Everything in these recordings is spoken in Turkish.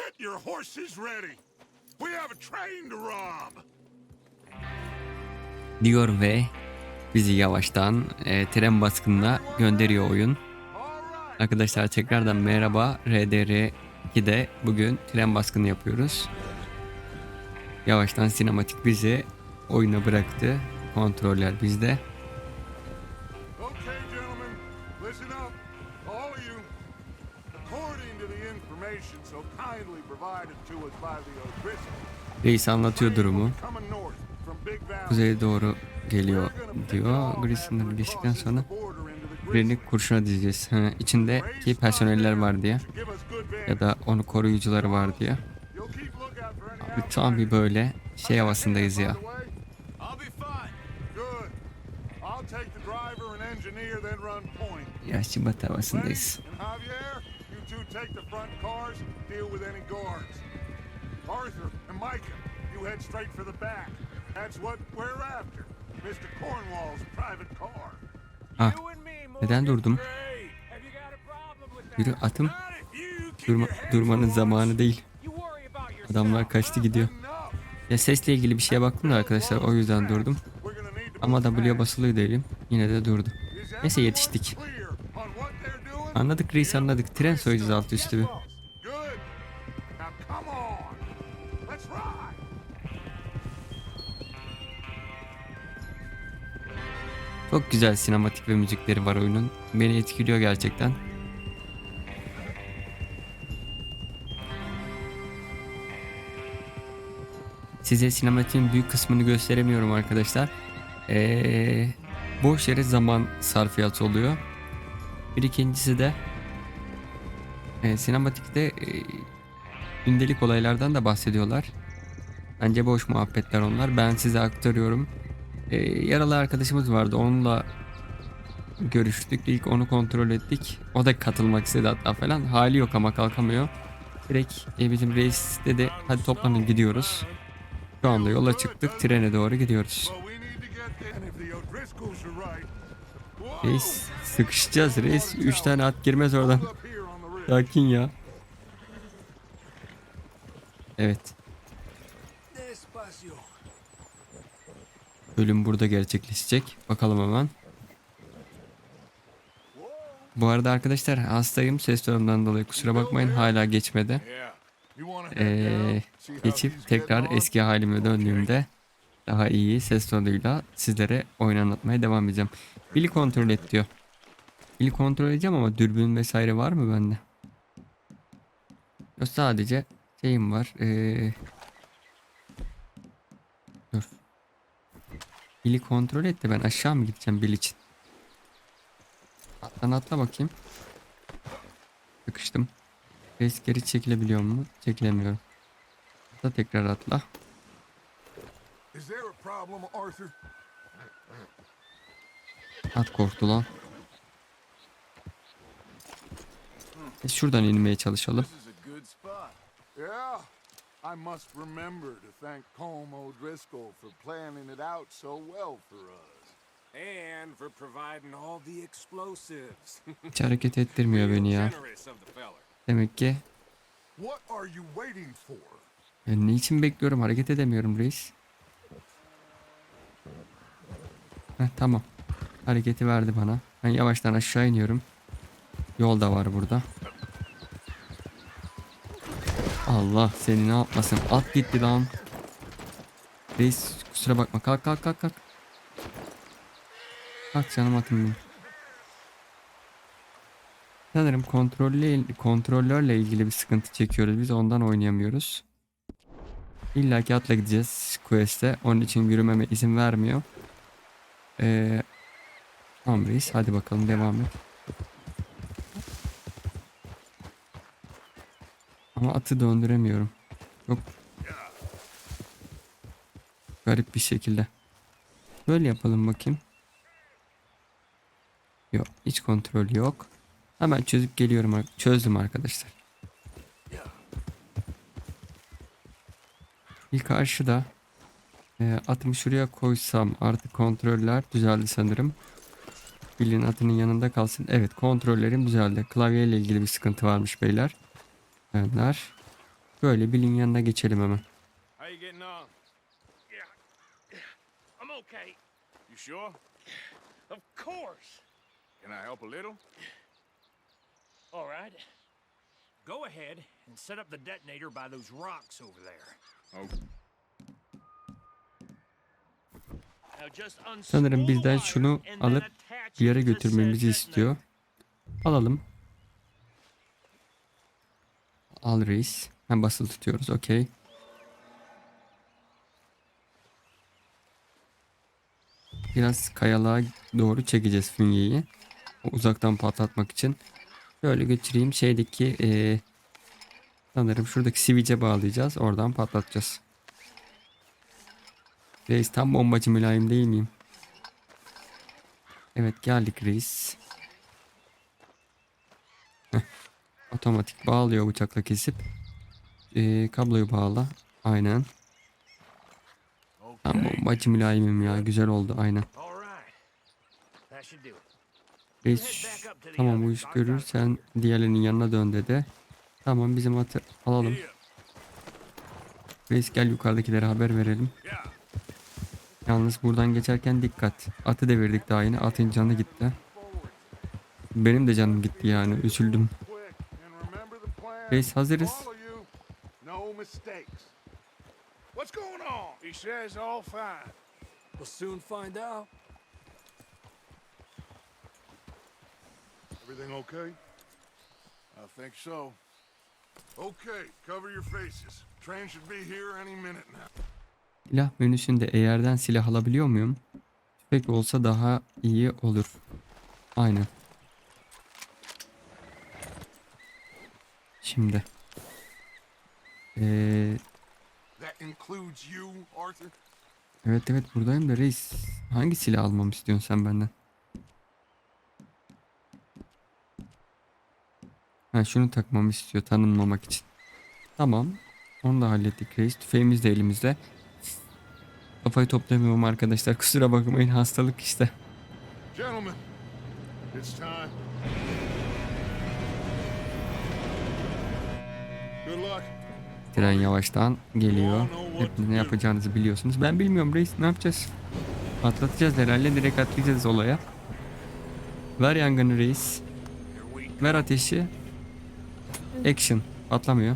Get your horses ready. We have a train to rob. diyor ve bizi yavaştan e, tren baskınına gönderiyor oyun. Arkadaşlar tekrardan merhaba. RDR 2'de bugün tren baskını yapıyoruz. Yavaştan sinematik bizi oyuna bıraktı. Kontroller bizde. Reis anlatıyor durumu. Kuzeye doğru geliyor diyor. Gri sınırı geçtikten sonra birini kurşuna dizeceğiz. Ha, içindeki personeller var diye. Ya da onu koruyucuları var diye. Abi tam bir böyle şey havasındayız ya. Yaşlı Lenny havasındayız. Arthur and Micah, you head straight for the back. That's what we're after. Mr. Cornwall's private car. Ah, neden durdum? Yürü atım. Durma, durmanın zamanı değil. Adamlar kaçtı gidiyor. Ya sesle ilgili bir şeye baktım da arkadaşlar o yüzden durdum. Ama move W'ye basılı değilim. Yine de durdu. Neyse yetiştik. Anladık reis anladık. Tren soyacağız altı üstü bir. Çok güzel sinematik ve müzikleri var oyunun. Beni etkiliyor gerçekten. Size sinematiğin büyük kısmını gösteremiyorum arkadaşlar. Ee, boş yere zaman sarfiyatı oluyor. Bir ikincisi de e, sinematikte e, gündelik olaylardan da bahsediyorlar. Bence boş muhabbetler onlar. Ben size aktarıyorum. Ee, yaralı arkadaşımız vardı. Onunla görüştük. İlk onu kontrol ettik. O da katılmak istedi hatta falan. Hali yok ama kalkamıyor. Direkt e, bizim reis dedi hadi toplanın gidiyoruz. Şu anda yola çıktık. Trene doğru gidiyoruz. Reis sıkışacağız reis. 3 tane at girmez oradan. Sakin ya. Evet. Bölüm burada gerçekleşecek. Bakalım hemen. Bu arada arkadaşlar hastayım. Ses tonundan dolayı kusura bakmayın. Hala geçmedi. Ee, geçip tekrar eski halime döndüğümde daha iyi ses tonuyla sizlere oyun anlatmaya devam edeceğim. Bili kontrol et diyor. Bili kontrol edeceğim ama dürbün vesaire var mı bende? Sadece şeyim var. Ee... Bili kontrol et de ben aşağı mı gideceğim Bil için? Atlan atla bakayım. Sıkıştım. Reis geri çekilebiliyor mu? Çekilemiyorum. Da tekrar atla. At korktu lan. E şuradan inmeye çalışalım. I must remember to thank Colm O'Driscoll for planning it out so well for us. And for providing all the explosives. Hiç hareket ettirmiyor beni ya. Generous of the feller. Demek ki What are you waiting for? e, niçin bekliyorum hareket edemiyorum reis. Heh, tamam. Hareketi verdi bana. Ben yavaştan aşağı iniyorum. Yol da var burada. Allah seni ne yapmasın. At gitti lan. Reis kusura bakma. Kalk kalk kalk kalk. Kalk canım atım benim. Sanırım kontrolle, kontrollörle ilgili bir sıkıntı çekiyoruz. Biz ondan oynayamıyoruz. İlla ki atla gideceğiz quest'e. Onun için yürümeme izin vermiyor. Ee, tamam reis hadi bakalım devam et. Ama atı döndüremiyorum. Çok garip bir şekilde. Böyle yapalım bakayım. Yok hiç kontrol yok. Hemen çözüp geliyorum. Çözdüm arkadaşlar. Bir karşıda e, atımı şuraya koysam artık kontroller düzeldi sanırım. Bilin atının yanında kalsın. Evet kontrollerim düzeldi. Klavyeyle ilgili bir sıkıntı varmış beyler. Önler. Böyle Bill'in yanına geçelim hemen. How you getting on? Yeah. I'm okay. You sure? Of course. Can I help a little? All right. Go ahead and set up the detonator by those rocks over there. Oh, just unspool Sanırım bizden şunu alıp bir yere götürmemizi istiyor. Alalım. Al reis. Hem basılı tutuyoruz. Okey. Biraz kayalığa doğru çekeceğiz fünyeyi. Uzaktan patlatmak için. Şöyle götüreyim. Şeydeki eee, sanırım şuradaki sivice bağlayacağız. Oradan patlatacağız. Reis tam bombacı mülayim değil miyim? Evet geldik reis. Heh. Otomatik bağlıyor bıçakla kesip. Ee, kabloyu bağla. Aynen. Tam bombacı mülayimim ya. Güzel oldu aynen. Reis tamam bu iş görür. Sen diğerlerinin yanına dön dedi. Tamam bizim atı alalım. Reis gel yukarıdakilere haber verelim. Yalnız buradan geçerken dikkat. Atı devirdik daha yine. Atın canı gitti. Benim de canım gitti yani. Üzüldüm. Quick, and remember the plan. Reis hazırız. Follow you. No mistakes. What's going on? He says all fine. We'll soon find out. Everything okay? I think so. Okay, cover your faces. Train should be here any minute now. Silah menüsünde eğerden silah alabiliyor muyum? Tüfek olsa daha iyi olur. Aynen. Şimdi. Ee, evet evet buradayım da reis. Hangi silah almamı istiyorsun sen benden? Ha şunu takmamı istiyor tanınmamak için. Tamam. Onu da hallettik reis. Tüfeğimiz de elimizde. Kafayı toplamıyorum arkadaşlar. Kusura bakmayın hastalık işte. Gentlemen, it's time. Tren yavaştan geliyor. Hepiniz ne yapacağınızı biliyorsunuz. Ben bilmiyorum reis ne yapacağız? Atlatacağız herhalde direkt atlayacağız olaya. Ver yangını reis. Ver ateşi. Action. Fine.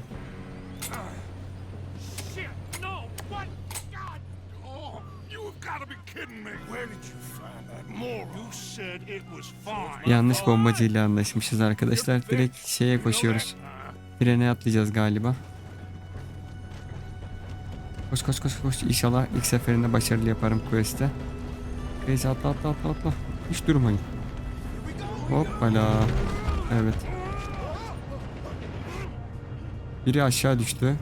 Yanlış bombacıyla anlaşmışız arkadaşlar. Direkt şeye koşuyoruz. Trene atlayacağız galiba. Koş koş koş koş. İnşallah ilk seferinde başarılı yaparım quest'te. Reis atla atla atla atla. Hiç durmayın. Hoppala. Evet. Biri aşağı düştü.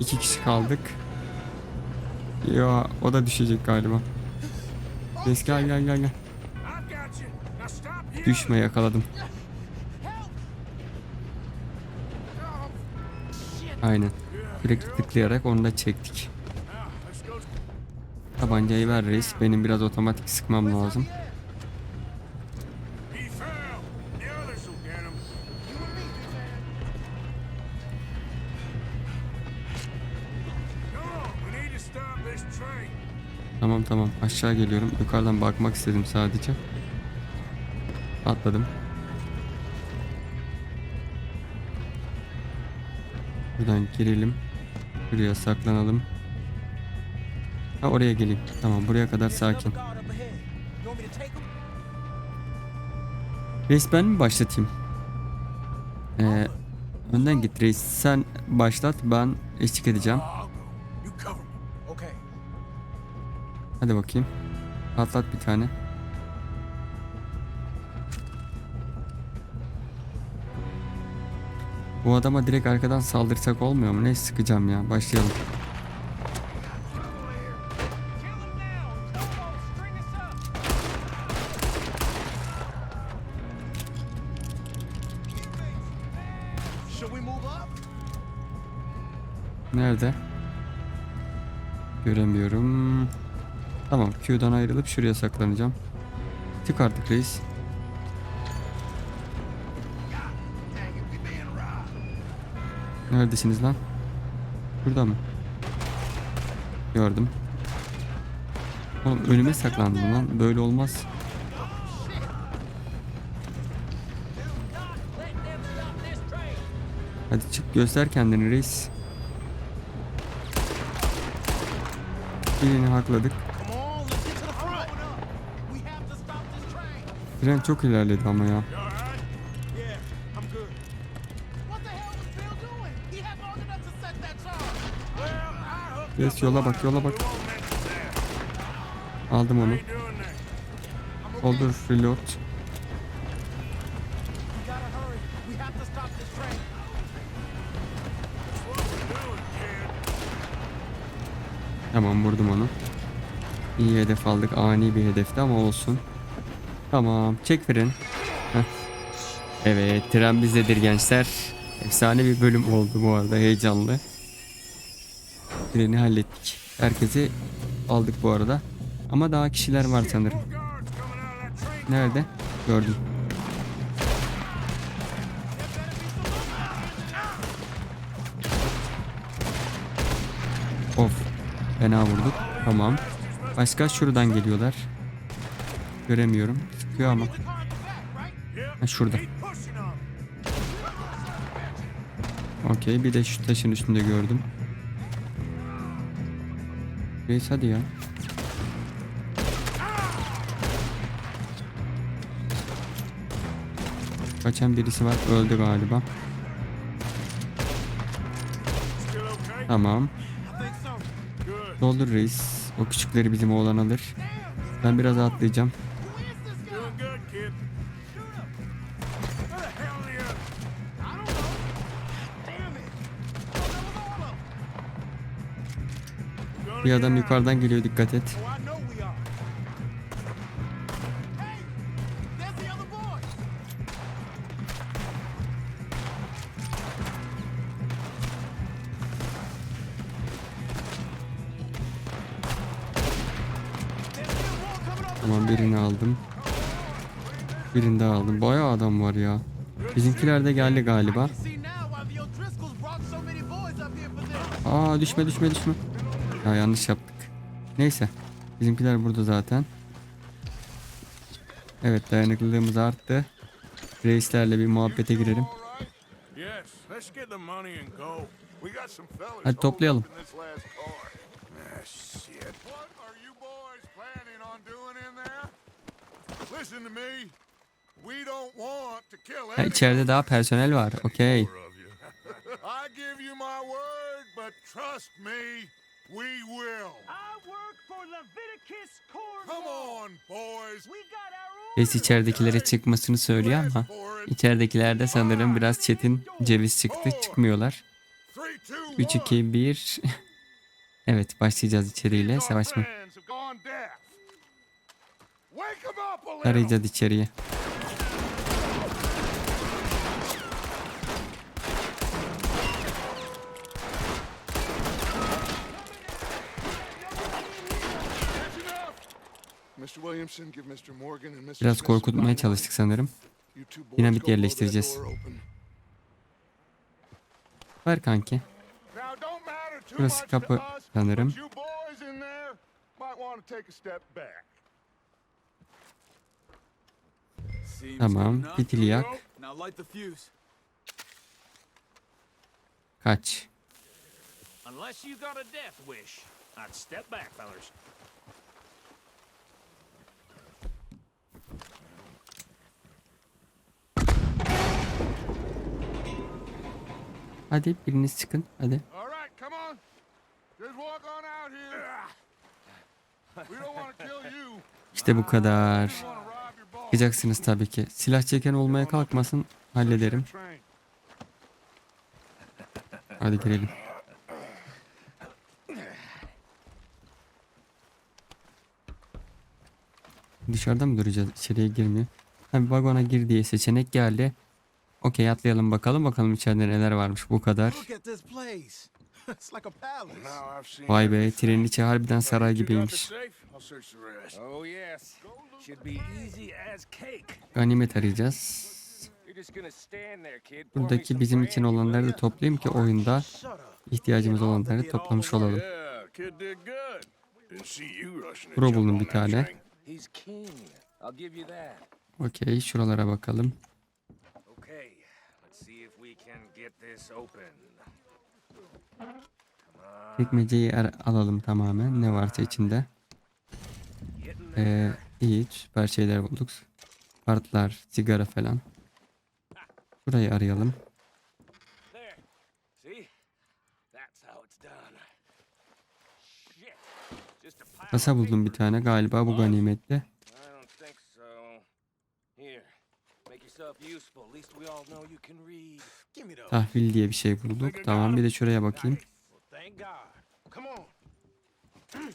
İki kişi kaldık. Ya o da düşecek galiba. Reis gel gel gel gel. Düşme yakaladım. Aynen. Sürekli tıklayarak onu da çektik. Tabancayı ver reis. Benim biraz otomatik sıkmam lazım. Tamam tamam aşağı geliyorum. Yukarıdan bakmak istedim sadece. Atladım. Buradan girelim. Buraya saklanalım. Ha oraya geleyim. Tamam buraya kadar sakin. Reis ben mi başlatayım? Ee, önden git reis. Sen başlat ben eşlik edeceğim. Hadi bakayım. Patlat bir tane. Bu adama direkt arkadan saldırsak olmuyor mu? Neyse sıkacağım ya. Başlayalım. Nerede? Göremiyorum. Tamam Q'dan ayrılıp şuraya saklanacağım. Tık artık reis. Neredesiniz lan? Şurada mı? Gördüm. Oğlum önüme saklandım lan. Böyle olmaz. Hadi çık göster kendini reis. Birini hakladık. Tren çok ilerledi ama ya. Yes, yola bak, yola bak. Aldım onu. Oldur reload. Tamam vurdum onu. İyi hedef aldık. Ani bir hedefti ama olsun. Tamam. Çek freni. Heh. Evet. Tren bizdedir gençler. Efsane bir bölüm oldu bu arada. Heyecanlı. Treni hallettik. Herkesi aldık bu arada. Ama daha kişiler var sanırım. Nerede? Gördüm. Of. Fena vurduk. Tamam. Başka şuradan geliyorlar. Göremiyorum. Sıkıyor ama. Ha, şurada. Okey. Bir de şu taşın üstünde gördüm. Reis hadi ya. Kaçan birisi var. Öldü galiba. Tamam. Doldur reis. O küçükleri bizim oğlan alır. Ben biraz atlayacağım. There's still more coming up the Tamam birini aldım. Birini daha aldım. Bayağı adam var ya. Bizimkiler de geldi galiba. Aa düşme düşme düşme. Ya yanlış yaptık. Neyse. Bizimkiler burada zaten. Evet dayanıklılığımız arttı. Reislerle bir muhabbete girelim. Hadi toplayalım. Ah, Ha, içeride daha personel var. Okey. I give you my word, but trust me, we will. I work for Leviticus Come on, boys. We got our Reis içeridekilere çıkmasını söylüyor ama içeridekiler de sanırım biraz çetin ceviz çıktı. Çıkmıyorlar. Three, two, 3 one. 2 1 Evet başlayacağız içeriyle savaşma. friends have gone deaf. Wake 'em up a little. Arayacağız içeriye. That's enough. Mr. Williamson, give Mr. Morgan and Mrs. Biraz korkutmaya çalıştık sanırım. Dinamit yerleştireceğiz. Ver kanki. Burası kapı sanırım. Tamam. Fitili yak. Kaç. Unless you got a death wish, I'd step back, fellers. Hadi biriniz çıkın. Hadi. İşte bu kadar. Çıkacaksınız tabii ki. Silah çeken olmaya kalkmasın. Hallederim. Hadi girelim. Dışarıda mı duracağız? İçeriye girmiyor. Ha vagona gir diye seçenek geldi. Okey atlayalım bakalım. Bakalım içeride neler varmış. Bu kadar. Vay be trenin içi harbiden saray gibiymiş. Oh. Ganimet arayacağız. Buradaki bizim için olanları da toplayayım ki oyunda ihtiyacımız olanları toplamış olalım. Jump buldum bir tane. Okey şuralara bakalım. Okay, let's see if we can get this open. Çekmeceyi alalım tamamen. Ne varsa içinde. Ee, iyi süper şeyler bulduk. Kartlar, sigara falan. Burayı arayalım. Kasa buldum bir tane. Galiba bu ganimetli. I don't think so. Here, make yourself useful. At least we all know you can read. Give me those. Tahvil diye bir şey bulduk. Tamam bir de şuraya bakayım.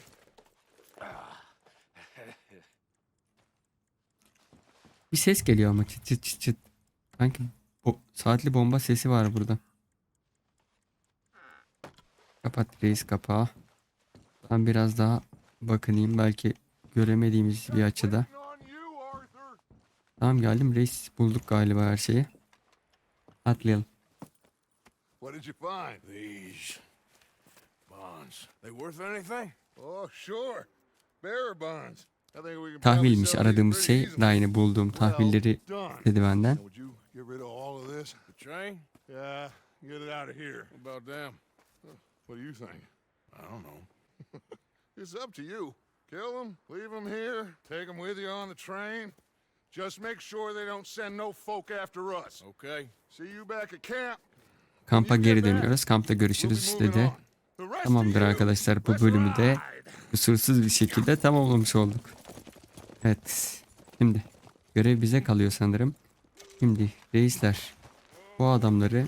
Bir ses geliyor ama çıt çıt çıt çıt. Sanki bo- saatli bomba sesi var burada. Kapat reis kapağı. Ben biraz daha bakınayım belki göremediğimiz bir açıda. Tamam geldim reis bulduk galiba her şeyi. Atlayalım. What did you find? These bonds, they worth anything? Oh, sure. Bearer bonds. I think we can probably Tahvilmiş aradığımız şey. Daha yeni bulduğum tahvilleri dedi benden. Now, would you get rid of all of this? The train? Yeah, get it out of here. What about them? What do you think? I don't know. It's up to you. Kill them, leave them here, take them with you on the train. Just make sure they don't send no folk after us. Okay. See you back at camp. Kampa geri dönüyoruz. Kampta görüşürüz dedi. Tamamdır arkadaşlar bu bölümü de kusursuz bir şekilde tamamlamış olduk. Evet. Şimdi görev bize kalıyor sanırım. Şimdi reisler bu adamları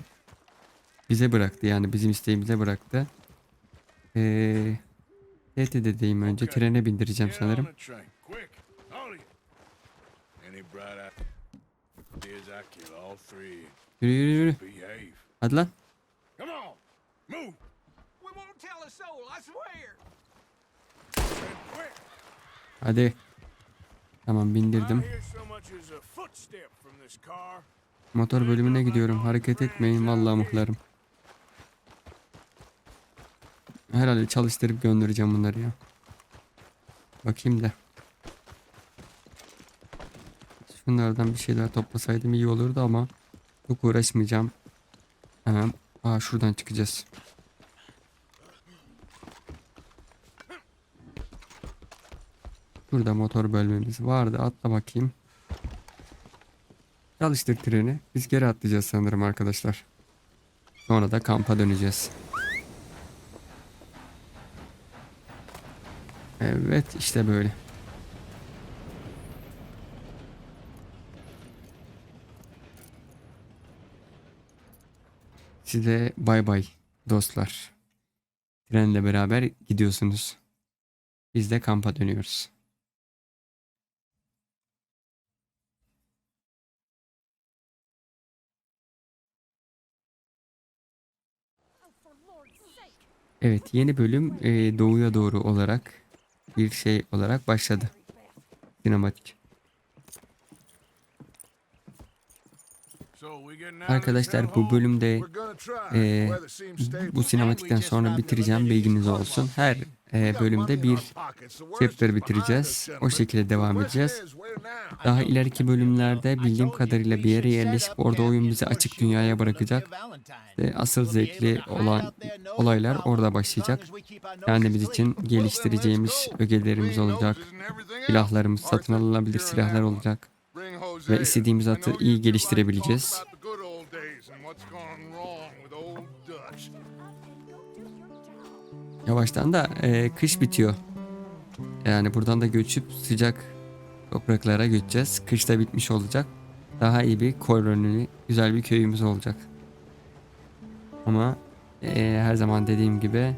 bize bıraktı. Yani bizim isteğimize bıraktı. Ee, tehdit edeyim önce. Trene bindireceğim sanırım. the train, quick. All of you. Any bright ideas, I kill all three. Yürü yürü yürü. Hadi lan. Come on, move. We won't tell a soul, I swear. Quick. Hadi. Tamam bindirdim. Motor bölümüne gidiyorum. Hareket etmeyin vallahi mıhlarım. Herhalde çalıştırıp göndereceğim bunları ya. Bakayım da. Şunlardan bir şeyler toplasaydım iyi olurdu ama çok uğraşmayacağım. Hemen aa şuradan çıkacağız. Burada motor bölmemiz vardı. Atla bakayım. Çalıştır treni. Biz geri atlayacağız sanırım arkadaşlar. Sonra da kampa döneceğiz. Evet işte böyle. Size bay bay dostlar. Trenle beraber gidiyorsunuz. Biz de kampa dönüyoruz. Evet yeni bölüm e, doğuya doğru olarak bir şey olarak başladı. Sinematik. So we getting out of this Arkadaşlar bu bölümde stable. bu sinematikten sonra bitireceğim bilginiz olsun. Her e, bölümde bir chapter bitireceğiz. O şekilde devam edeceğiz. Daha ileriki bölümlerde bildiğim kadarıyla bir yere yerleşip orada oyun bizi açık dünyaya bırakacak. Ve asıl zevkli olan olaylar orada başlayacak. Kendimiz için geliştireceğimiz ögelerimiz olacak. Silahlarımız satın alınabilir silahlar olacak. Ve istediğimiz atı iyi geliştirebileceğiz. Yavaştan da e, kış bitiyor. Yani buradan da göçüp sıcak topraklara göçeceğiz. Kış da bitmiş olacak. Daha iyi bir koloni, güzel bir köyümüz olacak. Ama e, her zaman dediğim gibi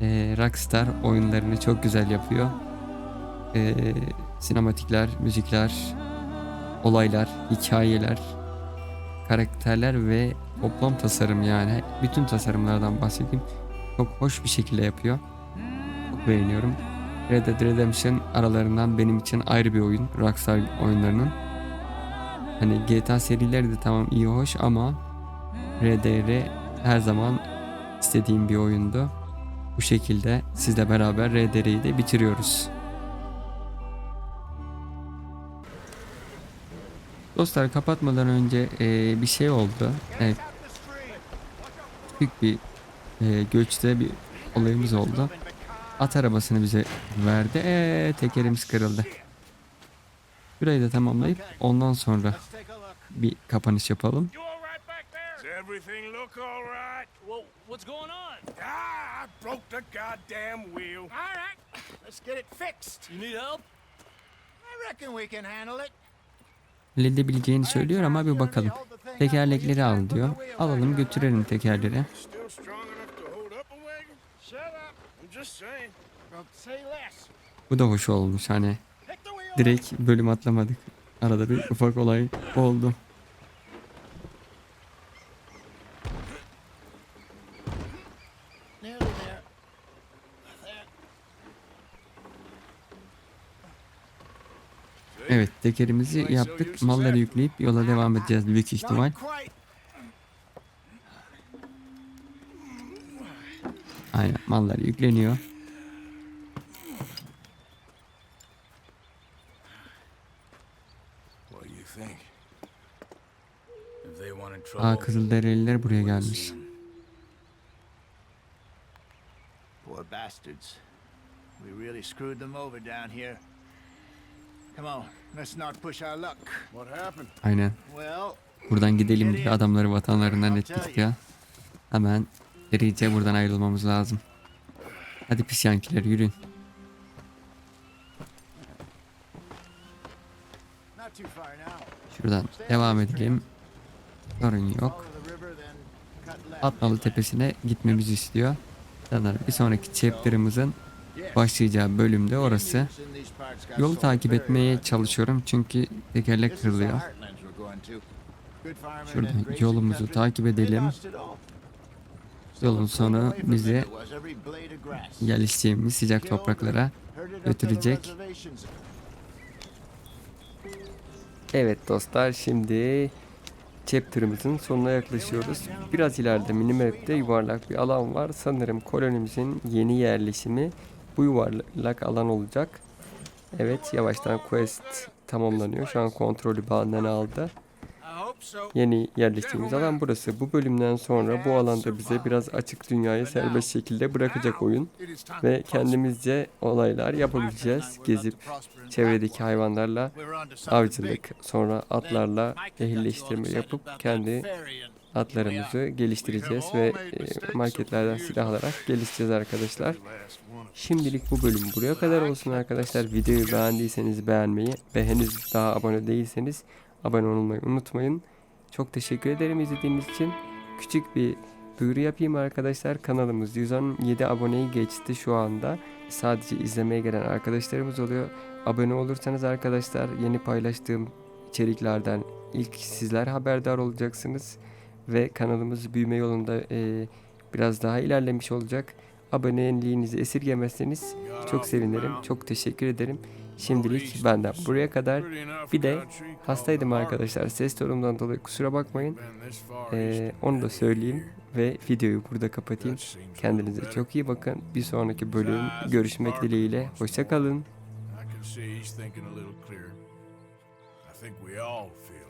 e, Rockstar oyunlarını çok güzel yapıyor. E, sinematikler, müzikler, olaylar, hikayeler, karakterler ve toplam tasarım yani bütün tasarımlardan bahsedeyim. Çok hoş bir şekilde yapıyor. Çok beğeniyorum. Red Dead Redemption aralarından benim için ayrı bir oyun. Rockstar oyunlarının. Hani GTA serileri de tamam iyi hoş ama RDR her zaman istediğim bir oyundu. Bu şekilde sizle beraber RDR'yi de bitiriyoruz. Dostlar kapatmadan önce eee, bir şey oldu. Evet, büyük bir eee, göçte bir olayımız oldu. At arabasını bize verdi. Eee tekerimiz kırıldı. Şurayı da tamamlayıp ondan sonra bir kapanış yapalım. You all right back there? Does everything look all right? Well, what's going on? Ah, I broke the goddamn wheel. All right, let's get it fixed. You need help? I reckon we can handle it. Halledebileceğini söylüyor ama bir bakalım. Tekerlekleri al diyor. Alalım götürelim tekerleri. Bu da hoş olmuş hani. Direkt bölüm atlamadık. Arada bir ufak olay oldu. Nearly there. There. Evet tekerimizi yaptık. Malları yükleyip yola devam edeceğiz büyük ihtimal. Aynen mallar yükleniyor. What do you think? If they wanted Aa Kızılderililer buraya gelmiş. Poor bastards. We really screwed them over down here. Come on, let's not push our luck. what happened? Aynen. Well, Buradan gidelim diye adamları vatanlarından ettik ya. Hemen serice buradan ayrılmamız lazım. Hadi pis yankiler yürüyün. not too far now. Şuradan devam edelim. Sorun yok. Atnalı tepesine gitmemizi istiyor. Sanırım bir sonraki chapter'ımızın başlayacağı bölümde orası. Yolu takip etmeye çalışıyorum çünkü tekerlek kırılıyor. Şuradan yolumuzu takip edelim. Yolun sonu bizi gelişeceğimiz sıcak topraklara götürecek. Evet dostlar şimdi chapter'ımızın sonuna yaklaşıyoruz. Biraz ileride minimap'te yuvarlak bir alan var. Sanırım kolonimizin yeni yerleşimi bu yuvarlak alan olacak. Evet yavaştan quest tamamlanıyor. Şu an kontrolü benden aldı. Yeni yerleştiğimiz alan burası. Bu bölümden sonra bu alanda bize biraz açık dünyaya serbest şekilde bırakacak oyun. Ve kendimizce olaylar yapabileceğiz. Gezip çevredeki hayvanlarla avcılık, sonra atlarla ehilleştirme yapıp kendi atlarımızı geliştireceğiz ve e, marketlerden silah alarak geliştireceğiz arkadaşlar. Şimdilik bu bölüm buraya kadar olsun arkadaşlar. Videoyu beğendiyseniz beğenmeyi ve henüz daha abone değilseniz abone olmayı unutmayın. Çok teşekkür ederim izlediğiniz için. Küçük bir duyuru yapayım arkadaşlar. Kanalımız 117 aboneyi geçti şu anda. Sadece izlemeye gelen arkadaşlarımız oluyor. Abone olursanız arkadaşlar yeni paylaştığım içeriklerden ilk sizler haberdar olacaksınız. Ve kanalımız büyüme yolunda e, biraz daha ilerlemiş olacak. Aboneliğinizi esirgemezseniz çok sevinirim. Çok teşekkür ederim. Şimdilik benden buraya kadar. Bir de hastaydım arkadaşlar. Ses tonumdan dolayı kusura bakmayın. Ee, onu da söyleyeyim ve videoyu burada kapatayım. Kendinize çok iyi bakın. Bir sonraki bölüm görüşmek dileğiyle. Hoşça